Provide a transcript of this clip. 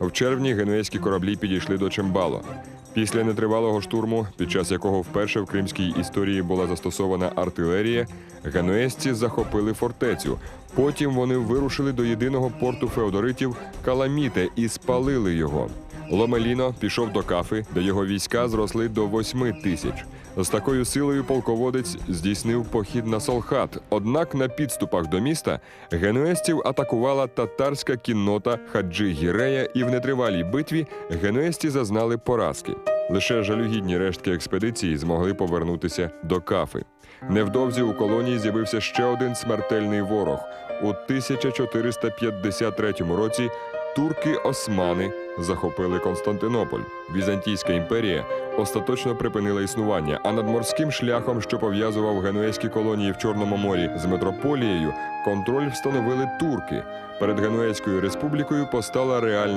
В червні генуезькі кораблі підійшли до Чембало. Після нетривалого штурму, під час якого вперше в кримській історії була застосована артилерія, генуезці захопили фортецю. Потім вони вирушили до єдиного порту феодоритів Каламіте і спалили його. Ломеліно пішов до кафи, де його війська зросли до восьми тисяч. З такою силою полководець здійснив похід на Солхат. Однак на підступах до міста генуезців атакувала татарська кіннота Хаджи Гірея, і в нетривалій битві генуезці зазнали поразки. Лише жалюгідні рештки експедиції змогли повернутися до кафи. Невдовзі у колонії з'явився ще один смертельний ворог. У 1453 році турки-османи захопили Константинополь. Візантійська імперія остаточно припинила існування, а над морським шляхом, що пов'язував генуезькі колонії в Чорному морі з метрополією, контроль встановили турки. Перед Генуезькою республікою постала реальна